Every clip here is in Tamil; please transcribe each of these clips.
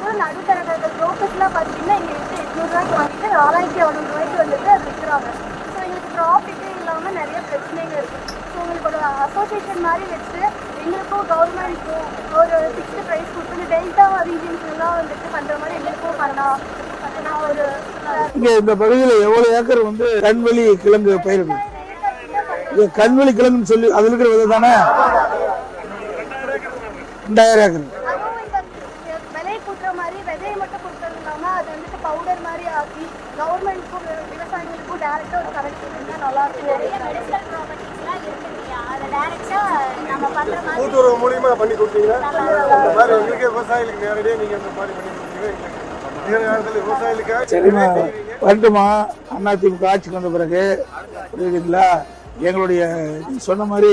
அதுவும் நடுவில் நடுத்தரகர்கள் ப்ரோக்கர்ஸ்லாம் பார்த்தீங்கன்னா இங்கே வந்து எட்நூறுரூவாய்க்கு வாங்கிட்டு நாலாயிரத்தி அறுநூறு ரூபாய்க்கு வந்துட்டு அது விற்கிறாங்க. ஸோ எங்களுக்கு ப்ராஃபிட்டே இல்லாமல் நிறைய பிரச்சனைங்க இருக்குது ஸோ உங்களுக்கு ஒரு அசோசியேஷன் மாதிரி வச்சு எங்களுக்கும் கவர்மெண்ட்க்கும் ஒரு ஃபிக்ஸ்டு ப்ரைஸ் கொடுத்து இந்த டெல்டா ரீஜன்ஸ்லாம் வந்துட்டு பண்ணுற மாதிரி எங்களுக்கும் பண்ணலாம். நான் ஒரு இங்க இந்த பகுதியில் எவ்வளவு ஏக்கர் வந்து கண்வெளி கிழங்கு பயிரிடுது கண்வெளி கிழங்குன்னு சொல்லி அதுல இருக்கிற விதை தானே? ரெண்டாயிரம் ஏக்கர் அதுவும் இந்த விலை கூட்டுற மாதிரி விதையை மட்டும் கொடுக்கறது இல்லாமல் அது வந்துட்டு பவுடர் மாதிரி ஆக்கி கவர்மெண்ட்க்கும் விவசாயிகளுக்கும் டேரெக்டாக ஒரு கனெக்ட் இருந்தால் நல்லா இருக்கும் கூட்டுறவு மூலியமா பண்ணி கொடுத்தீங்கன்னா இந்த மாதிரி எங்களுக்கு விவசாயிகளுக்கு நேரடியாக நீங்க இந்த மாதிரி பண்ணி கொடுத்தீங்கன்னா சரிம்மா. வரட்டுமா அதிமுக ஆட்சிக்கு வந்த பிறகு புரியுதுங்களா? எங்களுடைய சொன்ன மாதிரி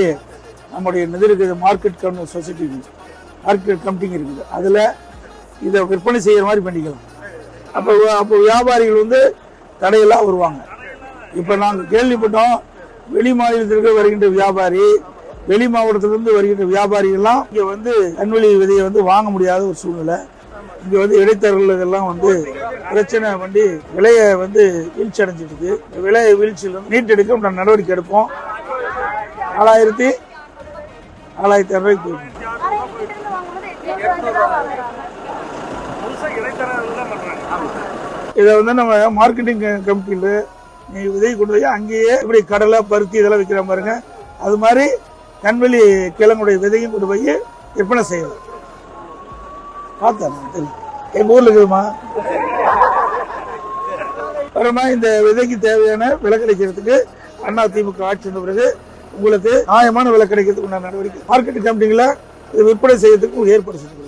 நம்முடைய நிதி இருக்குது மார்க்கெட் கவுன்சில் சொசைட்டி இருக்குது மார்க்கெட் கமிட்டிங் இருக்குது. அதில் இதை விற்பனை செய்கிற மாதிரி பண்ணிக்கலாம். அப்போ அப்போ வியாபாரிகள் வந்து தடையெல்லாம் வருவாங்க. இப்போ நாங்கள் கேள்விப்பட்டோம் வெளி மாநிலத்திற்கு வருகின்ற வியாபாரி வெளி மாவட்டத்திலிருந்து வருகின்ற வியாபாரிகள்லாம் இங்கே வந்து கண்வெளி விதையை வந்து வாங்க முடியாத ஒரு சூழ்நிலை. இங்கே வந்து இடைத்தரகர்கள் இதெல்லாம் வந்து பிரச்சனை பண்ணி விலையை வந்து வீழ்ச்சி அடைஞ்சிட்டு விலையை வீழ்ச்சியில் வந்து மீட்டெடுக்க நடவடிக்கை எடுப்போம். நாலாயிரத்தி நாலாயிரத்தி இரநூறுக்கு இதை வந்து நம்ம மார்க்கெட்டிங் கம்பெனியில் நீ விதை கொண்டு போய் அங்கேயே இப்படி கடலை பருத்தி இதெல்லாம் விற்கிற பாருங்க. அது மாதிரி கண்வெளி கிழங்குடைய விதையும் கொண்டு போய் விற்பனை செய்யலாம். பார்த்தேன் எங்கள் ஊரில் எங்க ஊர்ல இருக்குதுமா அப்புறமா இந்த விதைக்கு தேவையான விலை கிடைக்கிறதுக்கு அண்ணா திமுக ஆட்சி வந்த பிறகு உங்களுக்கு நியாயமான விலை கிடைக்கிறதுக்கு உண்டான நடவடிக்கை. மார்க்கெட் கம்பெனிகளை விற்பனை செய்யறதுக்கு ஏற்பாடு செஞ்சு